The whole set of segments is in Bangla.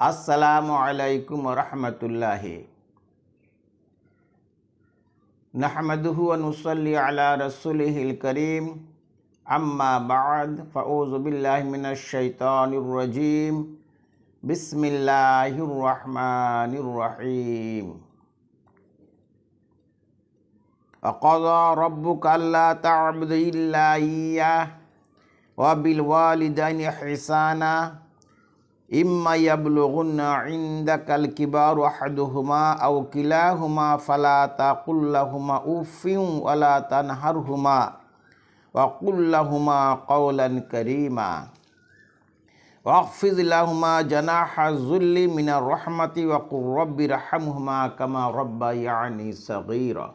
আসসালামু আলাইকুম রহমতুল্লাহ নাহমদহু নুসল্লি আলা রসুলহিল করিম আম্মা বাদ ফাউজ বিল্লাহ মিনাশ শাইতানির রাজিম বিসমিল্লাহির রহমানির রহিম وقضى ربك ألا تعبد إلا إياه وبالوالدين إحسانا ইম্মা ইয়াবলুগুন্না ইনদাকাল কিবার আহাদুহুমা আও কিলাহুমা ফালা তাকুল্লাহুমা উফিউ আলা তানহারহুমা ওয়াকুল্লাহুমা কওলান করিমা। ওয়াকফিজ লাহুমা জানাহা জুল্লি মিনা রহমাতি ওয়াকুর রব্বি রাহামহুমা কামা রব্বায়ানি সগীরা।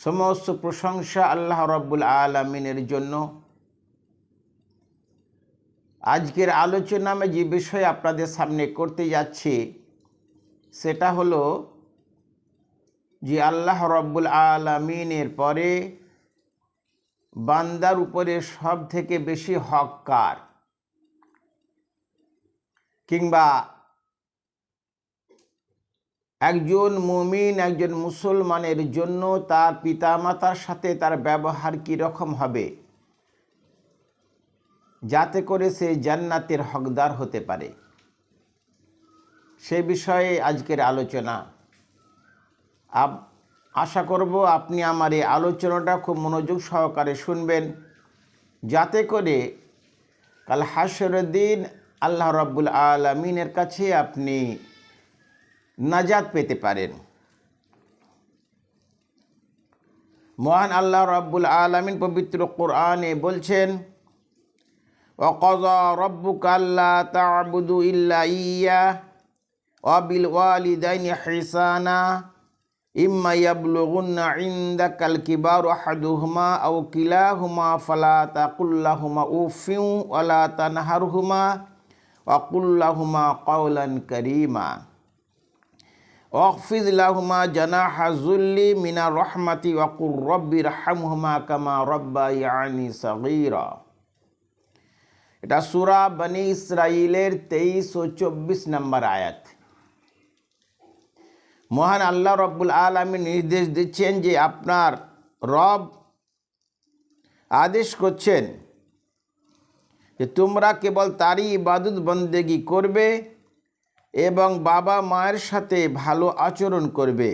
সমস্ত প্রশংসা আল্লাহ রব্বুল আলমিনের জন্য। আজকের আলোচনা আমি যে বিষয় আপনাদের সামনে করতে যাচ্ছি, সেটা হলো যে আল্লাহ রব্বুল আলমিনের পরে বান্দার উপরে সব থেকে বেশি হক কার? কিংবা একজন মুমিন, একজন মুসলমানের জন্য তার পিতামাতার সাথে তার ব্যবহার কীরকম হবে? যাতে করে সে জান্নাতের হকদার হতে পারে। সে বিষয়ে আজকের আলোচনা। আপ আশা করব আপনি আমার এই আলোচনাটা খুব মনোযোগ সহকারে শুনবেন। যাতে করে কাল হাসরের দিন আল্লাহ রব্বুল আলমিনের কাছে আপনি নাজাত পেতে পারেন। মহান আল্লাহ রব্বুল আলমিন পবিত্র কোরআনে বলছেন وقضى ربك ألا تعبدوا إلا إياه وبالوالدين حسانا إما يبلغن عندك الكبار أحدهما أو كلاهما فلا تقل لهما أف ولا تنهرهما وقل لهما قولا كريما. واخفض لهما جناح الذل من الرحمة وقل رب ارحمهما كما ربياني صغيرا. এটা সুরা বনি ইসরাইলের তেইশ ও চব্বিশ নম্বর আয়াত। মহান আল্লাহ রব্বুল আলমী নির্দেশ দিচ্ছেন যে আপনার রব আদেশ করছেন যে তোমরা কেবল তারই ইবাদত বন্দেগি করবে এবং বাবা মায়ের সাথে ভালো আচরণ করবে।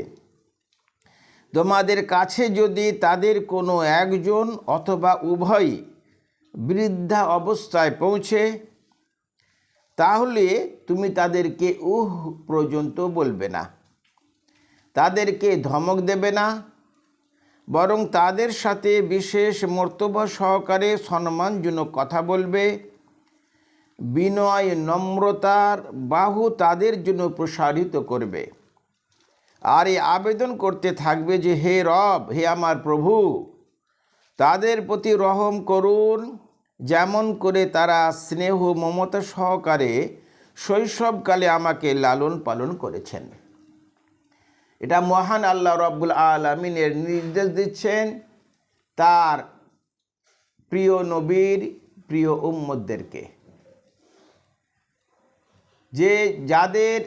তোমাদের কাছে যদি তাদের কোনো একজন অথবা উভয় বৃদ্ধা অবস্থায় পৌঁছে, তাহলে তুমি তাদেরকে উহ পর্যন্ত বলবে না। তাদেরকে ধমক দেবে না, বরং তাদের সাথে বিশেষ মর্তব্য সহকারে সম্মানজনক কথা বলবে। বিনয় নম্রতার বাহু তাদের জন্য প্রসারিত করবে। আর এই আবেদন করতে থাকবে যে, হে রব, হে আমার প্রভু, তাদের প্রতি রহম করুন যেমন করে তারা স্নেহ মমতা সহকারে শৈশবকালে আমাকে লালন পালন করেছেন। এটা মহান আল্লাহ রব্বুল আলমিনের নির্দেশ দিচ্ছেন তার প্রিয় নবীর প্রিয় উম্মদদেরকে যে যাদের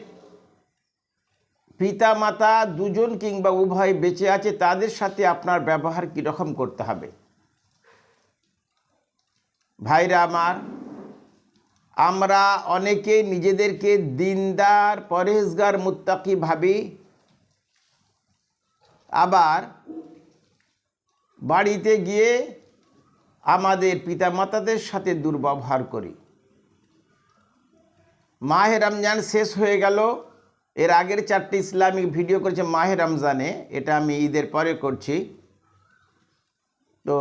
পিতা মাতা দুজন কিংবা উভয় বেঁচে আছে, তাদের সাথে আপনার ব্যবহার কীরকম করতে হবে? ভাইরা আমার, আমরা অনেকে নিজেদেরকে দিনদার পরেজগার মুত্তাকি ভাবি। আবার বাড়িতে গিয়ে আমাদের পিতামাতাদের সাথে দুর্ব্যবহার করি। মাহে রমজান শেষ হয়ে গেল। এর আগের চারটি ইসলামিক ভিডিও করেছে মাহে রমজানে। এটা আমি ঈদের পরে করছি। তো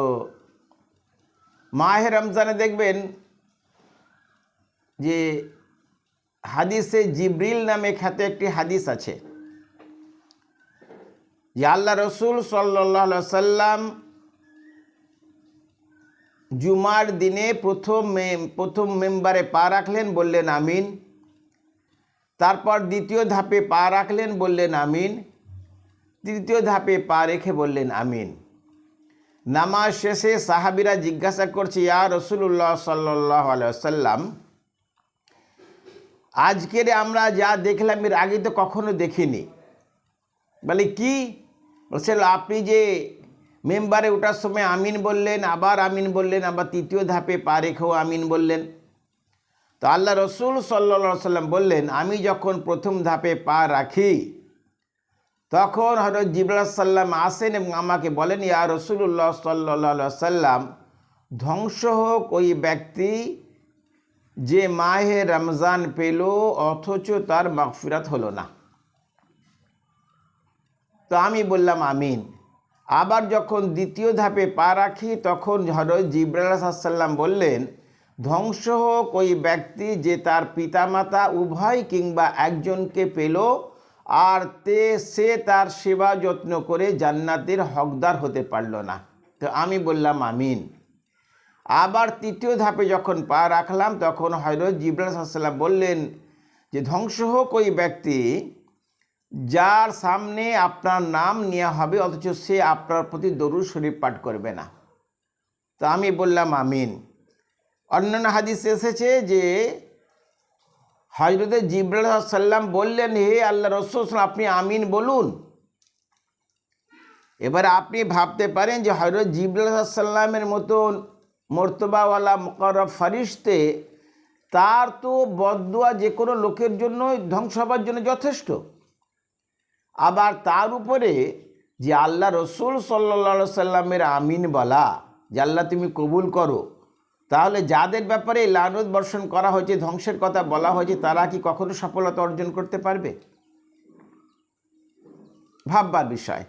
মাহে রমজানে দেখবেন যে হাদিসে জিব্রিল নামে খ্যাত একটি হাদিস আছে যে আল্লাহ রসুল সাল্লাম জুমার দিনে প্রথম প্রথম মেম্বারে পা রাখলেন বললেন আমিন। তারপর দ্বিতীয় ধাপে পা রাখলেন বললেন আমিন। তৃতীয় ধাপে পা রেখে বললেন আমিন। নামাজ শেষে সাহাবিরা জিজ্ঞাসা করছে, ইয়া রসুল্লাহ সাল্লাহ সাল্লাম আজকের আমরা যা দেখলাম, এর আগে তো কখনো দেখিনি। বলে, কি? বলছে, আপনি যে মেম্বারে ওঠার সময় আমিন বললেন, আবার আমিন বললেন, আবার তৃতীয় ধাপে পা রেখেও আমিন বললেন। তো আল্লাহ রসুল সাল্লা সাল্লাম বললেন, আমি যখন প্রথম ধাপে পা রাখি তখন হজরত জিবরাল সাল্লাম আসেন এবং আমাকে বলেন, ইয়া রসুল্লাহ সাল্লা সাল্লাম ধ্বংস হোক ওই ব্যক্তি যে মাহে রমজান পেল, অথচ তার মাগফিরাত হলো না। তো আমি বললাম, আমিন। আবার যখন দ্বিতীয় ধাপে পা রাখি, তখন হজরত জিবরাল সাল্লাম বললেন, ধ্বংস হোক ওই ব্যক্তি যে তার পিতামাতা উভয় কিংবা একজনকে পেল আর তে সে তার সেবা যত্ন করে জান্নাতের হকদার হতে পারল না। তো আমি বললাম, আমিন। আবার তৃতীয় ধাপে যখন পা রাখলাম, তখন হজরত জিবরাল সাল্লাম বললেন যে, ধ্বংস হোক ওই ব্যক্তি যার সামনে আপনার নাম নেওয়া হবে, অথচ সে আপনার প্রতি দরুদ শরীফ পাঠ করবে না। তো আমি বললাম, আমিন। অন্যান্য হাদিস এসেছে যে হজরত জিবরাল বললেন, হে আল্লাহ রসুল, আপনি আমিন বলুন। এবার আপনি ভাবতে পারেন যে হজরত জিবরাল সাল্লামের মতন মর্তবাওয়ালা মকরব ফারিস্তে তার তো বদুয়া যে কোনো লোকের জন্য ধ্বংস হবার জন্য যথেষ্ট। আবার তার উপরে যে আল্লাহ রসুল সাল্লা সাল্লামের আমিন বলা, যে আল্লাহ তুমি কবুল করো তাহলে যাদের ব্যাপারে লানত বর্ষণ করা হয়েছে, ধ্বংসের কথা বলা হয়েছে, তারা কি কখনো সফলতা অর্জন করতে পারবে? ভাববার বিষয়।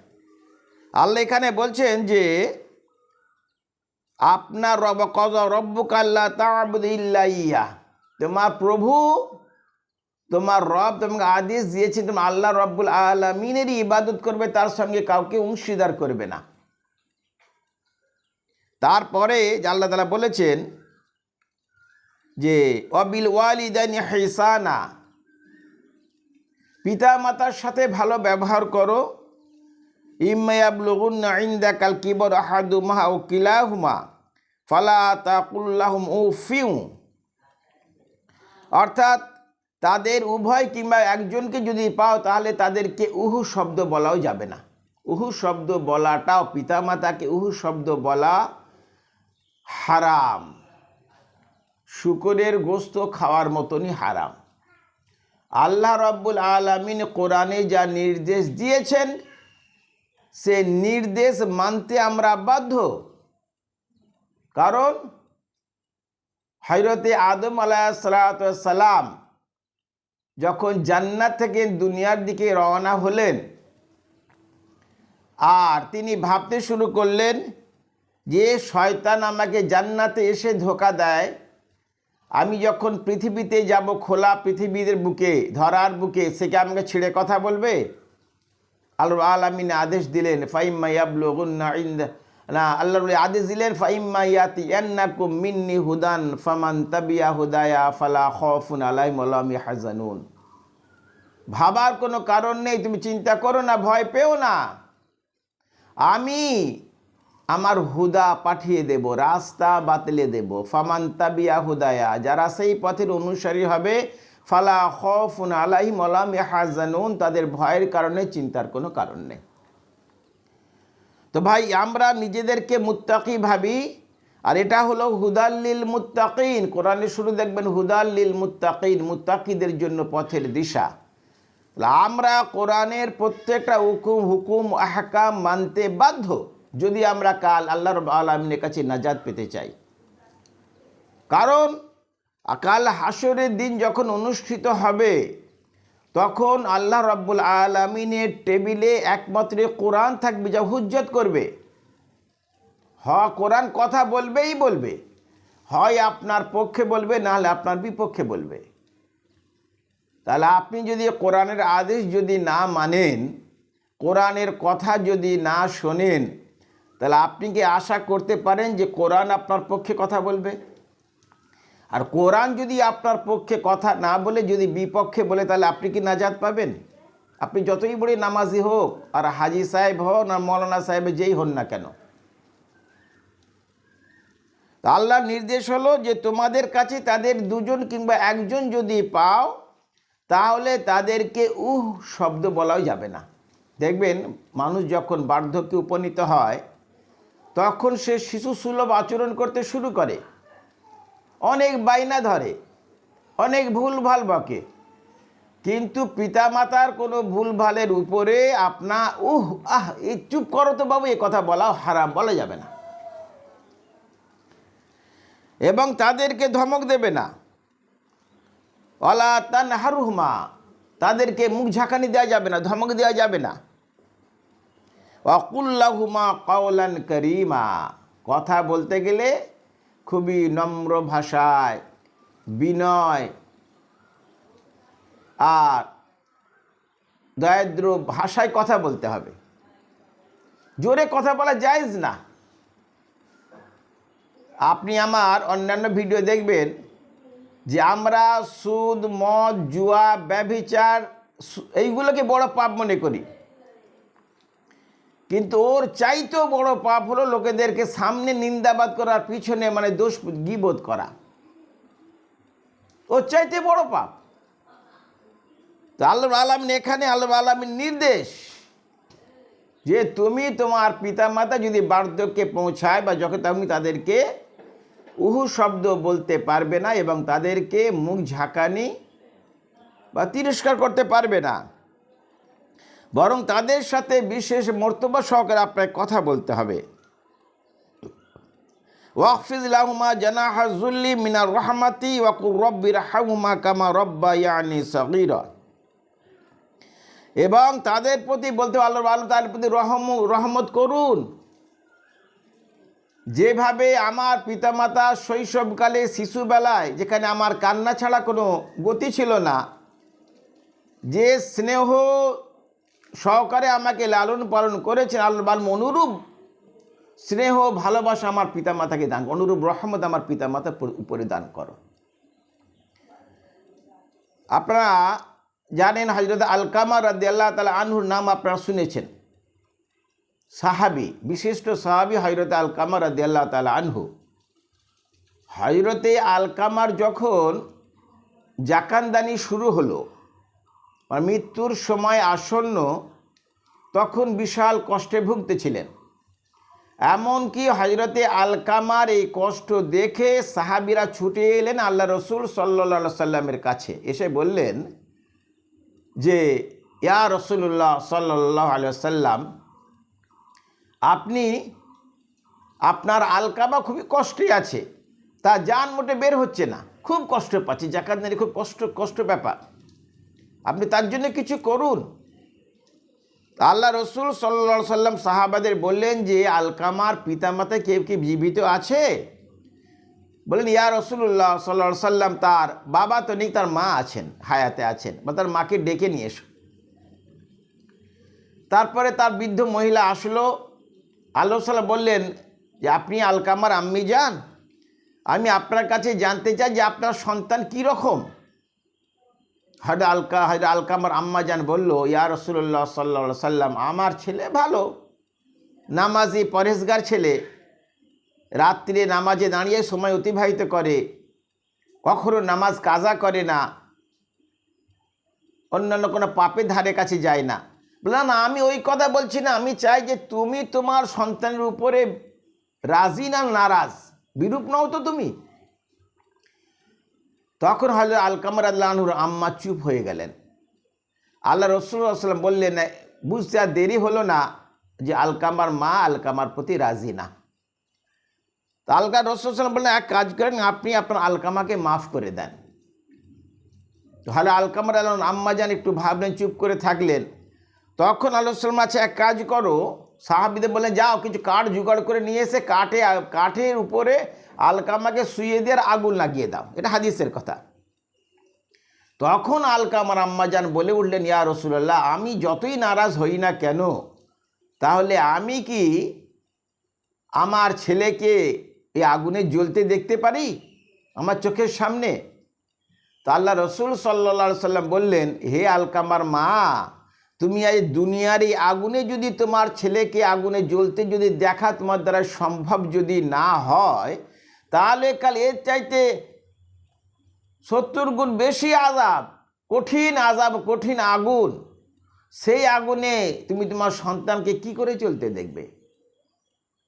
আল্লাহ এখানে বলছেন যে আপনার রব কজ রব্বুকাল্লা তাবুদিল্লাইয়া তোমার প্রভু, তোমার রব তোমাকে আদেশ দিয়েছে তুমি আল্লাহ রব্বুল আলমিনেরই ইবাদত করবে, তার সঙ্গে কাউকে অংশীদার করবে না। তারপরে আল্লাহ তালা বলেছেন যে, অবিল ওয়ালিদানি হেসানা। পিতা মাতার সাথে ভালো ব্যবহার করো। ইম্মায়াবলুগুন ইন্দা কাল কিবর আহাদুমা ও কিলাহুমা, ফালা ও ফিউ অর্থাৎ তাদের উভয় কিংবা একজনকে যদি পাও, তাহলে তাদেরকে উহু শব্দ বলাও যাবে না। উহু শব্দ বলাটাও, পিতামাতাকে উহু শব্দ বলা হারাম। শুকরের গোস্ত খাওয়ার মতনই হারাম। আল্লাহ রব্বুল আলমিন কোরআনে যা নির্দেশ দিয়েছেন, সে নির্দেশ মানতে আমরা বাধ্য। কারণ হজরতে আদম আলাহিসাল্লাম যখন জান্নাত থেকে দুনিয়ার দিকে রওনা হলেন, আর তিনি ভাবতে শুরু করলেন যে শয়তান আমাকে জান্নাতে এসে ধোকা দেয়, আমি যখন পৃথিবীতে যাব খোলা পৃথিবীর বুকে, ধরার বুকে, সে কি আমাকে ছিঁড়ে কথা বলবে? আল্লাহ আলমিন আদেশ দিলেন, ফাইম্মা ইয়াবলুগুন্না ইন্দা, না, আল্লাহ আদেশ দিলেন, ফাইম্মা ইয়াতি ইয়ান্নাকুম মিন্নি হুদান ফামান তাবিয়া হুদায়া ফালা খফুন আলাইহিম আলাম হাজানুন ভাবার কোনো কারণ নেই, তুমি চিন্তা করো না, ভয় পেও না। আমি আমার হুদা পাঠিয়ে দেব, রাস্তা বাতলে দেব। ফামান তাবিয়া হুদায়া, যারা সেই পথের অনুসারী হবে, ফালা খফুন আলাহি মলাম হাজানুন তাদের ভয়ের কারণে চিন্তার কোনো কারণ নেই। তো ভাই, আমরা নিজেদেরকে মুত্তাকি ভাবি, আর এটা হলো হুদাল্লিল মুত্তাকিন। কোরআনে শুরু দেখবেন হুদাল্লিল মুত্তাকিন, মুত্তাকিদের জন্য পথের দিশা। আমরা কোরআনের প্রত্যেকটা হুকুম হুকুম, আহকাম মানতে বাধ্য। যদি আমরা কাল আল্লাহ রব আলমিনের কাছে নাজাদ পেতে চাই। কারণ, কাল হাসরের দিন যখন অনুষ্ঠিত হবে, তখন আল্লাহ রব্বুল আলমিনের টেবিলে একমাত্র কোরআন থাকবে যা হুজ্জত করবে। হ কোরআন কথা বলবেই বলবে, হয় আপনার পক্ষে বলবে, নাহলে আপনার বিপক্ষে বলবে। তাহলে আপনি যদি কোরআনের আদেশ যদি না মানেন, কোরআনের কথা যদি না শোনেন তাহলে আপনি কি আশা করতে পারেন যে কোরআন আপনার পক্ষে কথা বলবে? আর কোরআন যদি আপনার পক্ষে কথা না বলে, যদি বিপক্ষে বলে, তাহলে আপনি কি নাজাদ পাবেন? আপনি যতই বড়ি নামাজি হোক, আর হাজি সাহেব হন আর মৌলানা সাহেব যেই হন না কেন। আল্লাহর নির্দেশ হলো যে তোমাদের কাছে তাদের দুজন কিংবা একজন যদি পাও, তাহলে তাদেরকে উহ শব্দ বলাও যাবে না। দেখবেন মানুষ যখন বার্ধক্যে উপনীত হয় তখন সে শিশু সুলভ আচরণ করতে শুরু করে। অনেক বাইনা ধরে, অনেক ভুলভাল বকে। কিন্তু পিতামাতার কোনো ভুলভালের উপরে আপনা, উহ, আহ, এই চুপ করো তো বাবু, এ কথা বলাও হারাম, বলা যাবে না। এবং তাদেরকে ধমক দেবে না। অলা তান হারুহমা তাদেরকে মুখ ঝাঁকানি দেওয়া যাবে না, ধমক দেওয়া যাবে না। অকুল্লাহুমা কওলান করিমা। কথা বলতে গেলে খুবই নম্র ভাষায় বিনয় আর দরিদ্র ভাষায় কথা বলতে হবে। জোরে কথা বলা জায়েজ না। আপনি আমার অন্যান্য ভিডিও দেখবেন যে আমরা সুদ, মদ, জুয়া, ব্যভিচার এইগুলোকে বড় পাপ মনে করি। কিন্তু ওর চাইতেও বড় পাপ হলো লোকেদেরকে সামনে নিন্দাবাদ করার পিছনে মানে দোষ গিবোধ করা। ওর চাইতে বড় পাপ। তো আল্লাহ আলমিন এখানে আল্লাহ আলমিন নির্দেশ যে তুমি তোমার পিতামাতা যদি বার্ধক্যে পৌঁছায় বা যখন তুমি তাদেরকে উহু শব্দ বলতে পারবে না এবং তাদেরকে মুখ ঝাঁকানি বা তিরস্কার করতে পারবে না বরং তাদের সাথে বিশেষ মর্তব্য সহকারে আপনাকে কথা বলতে হবে। ওয়াকফিজুল্লাহুমা জানাহা জুল্লি মিনার রহমাতি ওয়াকুর কামা রব্বা ইয়ানি এবং তাদের প্রতি বলতে আল্লাহ আল্লাহ তাদের প্রতি রহম, রহমত করুন। যেভাবে আমার পিতামাতা শৈশবকালে শিশুবেলায়, যেখানে আমার কান্না ছাড়া কোনো গতি ছিল না, যে স্নেহ সহকারে আমাকে লালন পালন করেছেন আল্লাহ অনুরূপ স্নেহ, ভালোবাসা আমার পিতামাতাকে দান অনুরূপ রহমত আমার পিতামাতার উপরে দান করো। আপনারা জানেন হজরত আলকামা রাদি আল্লাহ তালা আনহুর নাম আপনারা শুনেছেন। সাহাবি, বিশিষ্ট সাহাবি হজরত আলকামা রাদি আল্লাহ তালা আনহু। হজরতে আলকামার যখন জাকানদানি শুরু হলো মৃত্যুর সময় আসন্ন তখন বিশাল কষ্টে ভুগতেছিলেন। এমনকি হজরতে আলকামার এই কষ্ট দেখে সাহাবিরা ছুটে এলেন আল্লাহ রসুল সাল্লা সাল্লামের কাছে। এসে বললেন যে, ইয়া রসুল্লাহ সাল্লাহ সাল্লাম আপনি, আপনার আলকামা খুবই কষ্টে আছে, তা যান মোটে বের হচ্ছে না। খুব কষ্ট পাচ্ছি জাকাত নারী খুব কষ্ট কষ্ট ব্যাপার। আপনি তার জন্য কিছু করুন। আল্লাহ রসুল সাল্লা সাল্লাম সাহাবাদের বললেন যে, আলকামার পিতামাতা কেউ কি জীবিত আছে? বললেন, ইয়া রসুল্লাহ সাল্লা সাল্লাম তার বাবা তো নেই, তার মা আছেন, হায়াতে আছেন, বা তার মাকে ডেকে নিয়ে এসো। তারপরে তার বৃদ্ধ মহিলা আসলো, আল্লাহ সাল্লাম বললেন, যে, আপনি আলকামার আম্মি যান। আমি আপনার কাছে জানতে চাই যে, আপনার সন্তান কী রকম? হাড আলকা হাড আলকামার আম্মা যান বলল, ইয়া রসুল্লাহ সাল্লা সাল্লাম আমার ছেলে ভালো, নামাজি পরেশগার ছেলে, রাত্রে নামাজে দাঁড়িয়ে সময় অতিবাহিত করে, কখনো নামাজ কাজা করে না, অন্যান্য কোনো পাপের ধারে কাছে যায় না। বললাম, না, আমি ওই কথা বলছি না, আমি চাই যে তুমি তোমার সন্তানের উপরে রাজি না নারাজ, বিরূপ নও তো তুমি। তখন হজরত আলকামর আল্লাহনুর আম্মা চুপ হয়ে গেলেন। আল্লাহ রসুল্লাহাম বললেন বুঝতে আর দেরি হলো না যে আলকামার মা আলকামার প্রতি রাজি না। তো আলকা রসুলাম বললেন, এক কাজ করেন, আপনি আপনার আলকামাকে মাফ করে দেন। তাহলে আলকামার আল্লাহ আম্মা যান একটু ভাবলেন, চুপ করে থাকলেন। তখন আল্লাহ আছে এক কাজ করো, সাহাবিদের বলে যাও, কিছু কাঠ জোগাড় করে নিয়ে এসে কাঠে, কাঠের উপরে আলকামাকে শুয়ে দিয়ে আর আগুন লাগিয়ে দাও। এটা হাদিসের কথা। তখন আলকামার আম্মাজান বলে উঠলেন, ইয়া রসুল্লাহ আমি যতই নারাজ হই না কেন, তাহলে আমি কি আমার ছেলেকে এই আগুনে জ্বলতে দেখতে পারি আমার চোখের সামনে? তা আল্লাহ রসুল সাল্লা সাল্লাম বললেন, হে আলকামার মা তুমি আজ দুনিয়ার এই আগুনে যদি তোমার ছেলেকে আগুনে জ্বলতে যদি দেখা তোমার দ্বারা সম্ভব যদি না হয়, তাহলে কাল এর চাইতে সত্তর গুণ বেশি আজাব কঠিন আজাব কঠিন আগুন। সেই আগুনে তুমি তোমার সন্তানকে কি করে চলতে দেখবে?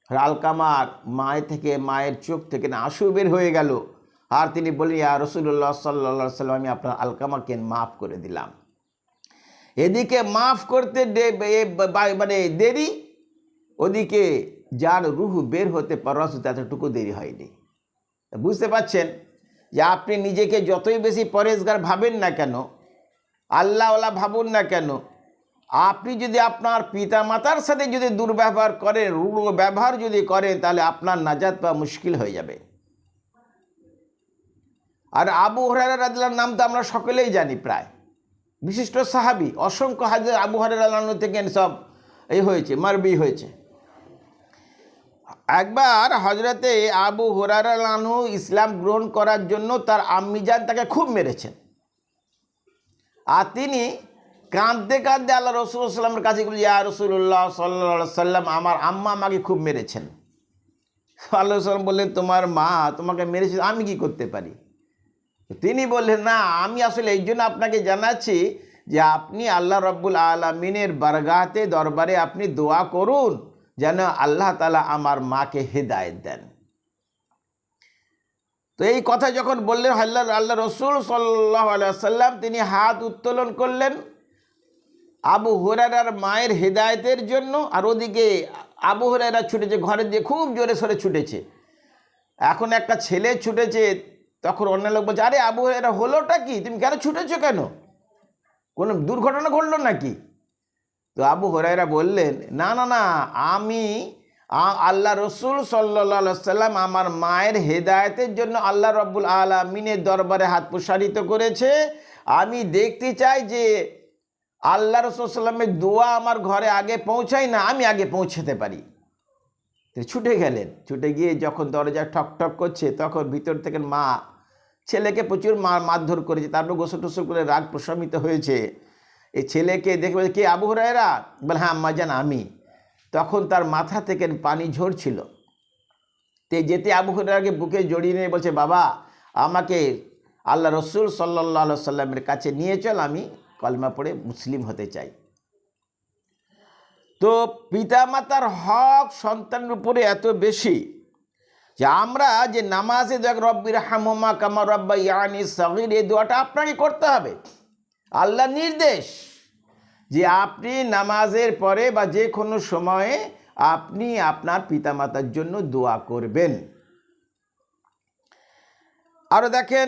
আলকামার মায়ের থেকে, মায়ের চোখ থেকে না আঁসু বের হয়ে গেল। আর তিনি বললেন, ইয়া রসুল্লাহ সাল্লা সাল্লাম আমি আপনার আলকামাকে মাফ করে দিলাম। এদিকে মাফ করতে মানে দেরি, ওদিকে যার রুহ বের হতে পারস এতটুকু দেরি হয়নি। বুঝতে পাচ্ছেন যে আপনি নিজেকে যতই বেশি পরেশগার ভাবেন না কেন, আল্লাহওয়ালা ভাবুন না কেন, আপনি যদি আপনার পিতা মাতার সাথে যদি দুর্ব্যবহার করেন রূঢ় ব্যবহার যদি করেন, তাহলে আপনার নাজাত পাওয়া মুশকিল হয়ে যাবে। আর আবু হরার রাদিল্লার নাম তো আমরা সকলেই জানি প্রায়। বিশিষ্ট সাহাবি, অসংখ্য হাজার আবু হরার থেকে সব এই হয়েছে, মারবি হয়েছে। একবার হজরতে আবু হুরারা লানু ইসলাম গ্রহণ করার জন্য তার আম্মিজান তাকে খুব মেরেছেন। আর তিনি কাঁদতে কাঁদতে আল্লাহ রসুল্লাহামের কাছে বলি ইয়া রসুল্লাহ সাল্লা সাল্লাম আমার আম্মা আমাকে খুব মেরেছেন। আল্লাহ সাল্লাম বললেন, তোমার মা তোমাকে মেরেছে, আমি কি করতে পারি? তিনি বললেন, না, আমি আসলে এই জন্য আপনাকে জানাচ্ছি যে আপনি আল্লাহ রব্বুল আলমিনের বারগাতে দরবারে আপনি দোয়া করুন, যেন আল্লাহ তালা আমার মাকে হেদায়ত দেন। তো এই কথা যখন বললেন, আল্লাহ আল্লাহ রসুল সাল্লাম তিনি হাত উত্তোলন করলেন আবু হুরারার মায়ের হেদায়তের জন্য, আর ওদিকে আবু হুরারা ছুটেছে ঘরে দিয়ে খুব জোরে সরে ছুটেছে। এখন একটা ছেলে ছুটেছে তখন অন্য লোক বলছে, আরে আবু হুরারা হলোটা কি? তুমি কেন ছুটেছো কেন? কোনো দুর্ঘটনা ঘটলো নাকি? তো আবু হরাইরা বললেন, না না না, আমি আল্লাহ রসুল সাল্লা সাল্লাম আমার মায়ের হেদায়তের জন্য আল্লাহ রব্বুল আলমিনের দরবারে হাত প্রসারিত করেছে। আমি দেখতে চাই যে আল্লাহ রসুল সাল্লামের দোয়া আমার ঘরে আগে পৌঁছায় না, আমি আগে পৌঁছাতে পারি। ছুটে গেলেন। ছুটে গিয়ে যখন দরজা ঠক ঠক করছে, তখন ভিতর থেকে মা ছেলেকে প্রচুর মারধর করেছে তারপর গোসল টোসল করে রাগ প্রশমিত হয়েছে। এই ছেলেকে দেখে বলে, কে আবু হরায়রা? বলে হ্যাঁ আম্মা জান আমি। তখন তার মাথা থেকে পানি ঝরছিল। তে যেতে আবু হরাকে বুকে জড়িয়ে নিয়ে বলছে বাবা আমাকে আল্লাহ রসুল সাল্লাহ সাল্লামের কাছে নিয়ে চল আমি কলমা পড়ে মুসলিম হতে চাই। তো পিতামাতার হক সন্তানের উপরে এত বেশি যে আমরা যে নামাজে দেখ রব্বির হামমা কামা রব্বা ইয়ানি সগির, এই দোয়াটা আপনাকে করতে হবে। আল্লাহ নির্দেশ যে আপনি নামাজের পরে বা যে কোনো সময়ে আপনি আপনার পিতামাতার জন্য দোয়া করবেন। আরও দেখেন,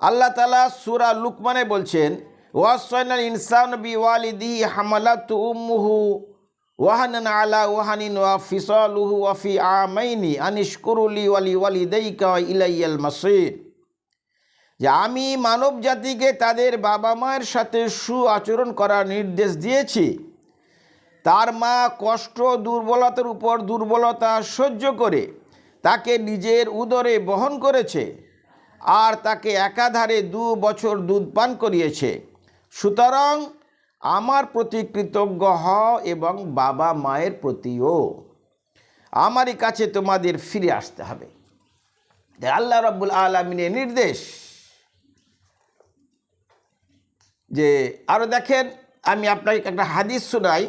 আল্লাহ তালা সুরা লুকমানে বলছেন ওয়াসাইনাল ইনসান বি ওয়ালিদিহি হামালাতু উম্মুহু ওয়াহানান আলা ওয়াহানিন ওয়া ফিসালুহু ওয়া ফি আমাইনি আনিশকুরুলি ওয়ালি ওয়ালিদাইকা ওয়া ইলাইয়াল মাসির যে আমি মানব জাতিকে তাদের বাবা মায়ের সাথে সু আচরণ করার নির্দেশ দিয়েছি। তার মা কষ্ট, দুর্বলতার উপর দুর্বলতা সহ্য করে তাকে নিজের উদরে বহন করেছে আর তাকে একাধারে দু বছর দুধ পান করিয়েছে। সুতরাং আমার প্রতি কৃতজ্ঞ হও এবং বাবা মায়ের প্রতিও। আমারই কাছে তোমাদের ফিরে আসতে হবে। আল্লাহ রব্বুল আলমিনের নির্দেশ যে আরও দেখেন, আমি আপনাকে একটা হাদিস শোনাই।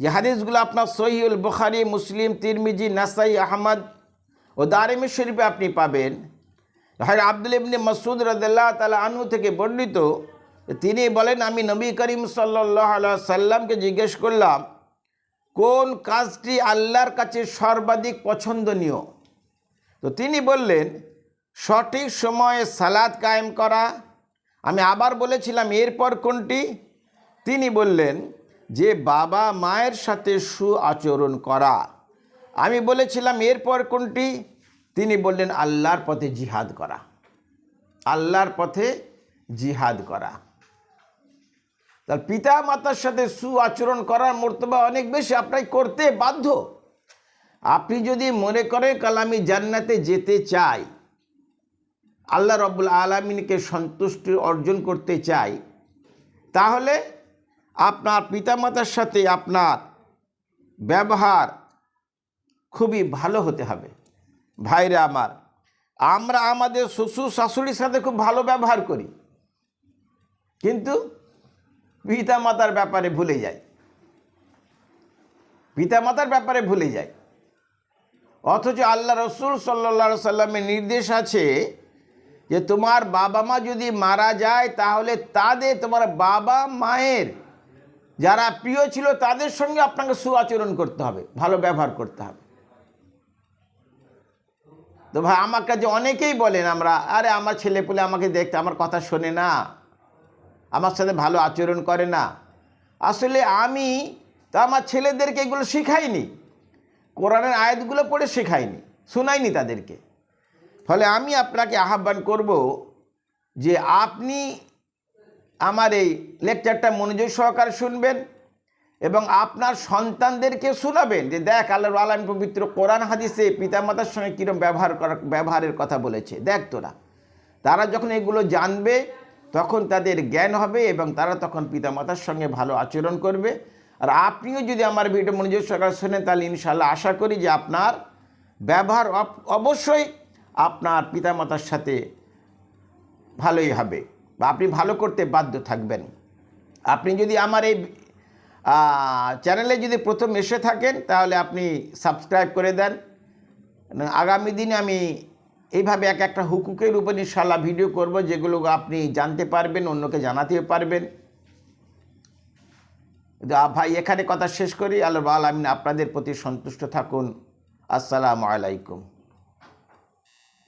যে হাদিসগুলো আপনার সহিউল বুখারি, মুসলিম, তিরমিজি, নাসাই, আহমদ ও দারিমি শরীফে আপনি পাবেন। হয় আব্দুল ইবনে মসুদ রদাল্লাহ তালা আনু থেকে বর্ণিত তিনি বলেন, আমি নবী করিম সাল্লাহ সাল্লামকে জিজ্ঞেস করলাম, কোন কাজটি আল্লাহর কাছে সর্বাধিক পছন্দনীয়? তো তিনি বললেন, সঠিক সময়ে সালাদ কায়েম করা। আমি আবার বলেছিলাম, এরপর কোনটি? তিনি বললেন, যে বাবা মায়ের সাথে সু আচরণ করা। আমি বলেছিলাম, এরপর কোনটি? তিনি বললেন, আল্লাহর পথে জিহাদ করা। আল্লাহর পথে জিহাদ করা। তার পিতা মাতার সাথে সু আচরণ করার মর্তবা অনেক বেশি আপনাকে করতে বাধ্য। আপনি যদি মনে করেন, কাল আমি জান্নাতে যেতে চাই, আল্লাহ রব্বুল আলমিনকে সন্তুষ্টি অর্জন করতে চাই, তাহলে আপনার পিতামাতার সাথে আপনার ব্যবহার খুবই ভালো হতে হবে। ভাইরা আমার, আমরা আমাদের শ্বশুর শাশুড়ির সাথে খুব ভালো ব্যবহার করি। কিন্তু পিতা মাতার ব্যাপারে ভুলে যায়। পিতা মাতার ব্যাপারে ভুলে যায়। অথচ আল্লাহ রসুল সাল্লা সাল্লামের নির্দেশ আছে যে, তোমার বাবা মা যদি মারা যায়, তাহলে তাদের, তোমার বাবা মায়ের যারা প্রিয় ছিল, তাদের সঙ্গে আপনাকে সুআচরণ করতে হবে, ভালো ব্যবহার করতে হবে। তো ভাই, আমার কাছে অনেকেই বলেন, আমরা, আরে, আমার ছেলে পুলে আমাকে দেখতে, আমার কথা শোনে না। আমার সাথে ভালো আচরণ করে না। আসলে আমি তো আমার ছেলেদেরকে এগুলো শেখাইনি। কোরআনের আয়াতগুলো পড়ে শেখাইনি, শোনাইনি তাদেরকে। ফলে আমি আপনাকে আহ্বান করব যে আপনি আমার এই লেকচারটা মনোযোগ সহকারে শুনবেন এবং আপনার সন্তানদেরকে শোনাবেন যে দেখ আল্লাহ আলম পবিত্র কোরআন হাদিসে পিতামাতার সঙ্গে কীরকম ব্যবহার করা ব্যবহারের কথা বলেছে। দেখ তোরা। তারা যখন এগুলো জানবে তখন তাদের জ্ঞান হবে এবং তারা তখন পিতামাতার সঙ্গে ভালো আচরণ করবে। আর আপনিও যদি আমার ভিডিও মনোযোগ সহকারে শোনেন, তাহলে ইনশাল্লাহ আশা করি যে আপনার ব্যবহার অবশ্যই আপনার পিতামাতার সাথে ভালোই হবে বা আপনি ভালো করতে বাধ্য থাকবেন। আপনি যদি আমার এই চ্যানেলে যদি প্রথম এসে থাকেন, তাহলে আপনি সাবস্ক্রাইব করে দেন। আগামী দিনে আমি এইভাবে এক একটা হুকুকের উপর ইনশাল্লাহ ভিডিও করব, যেগুলো আপনি জানতে পারবেন, অন্যকে জানাতেও পারবেন। ভাই, এখানে কথা শেষ করি। আল্লাহ আলমিন আপনাদের প্রতি সন্তুষ্ট থাকুন। আসসালামু আলাইকুম।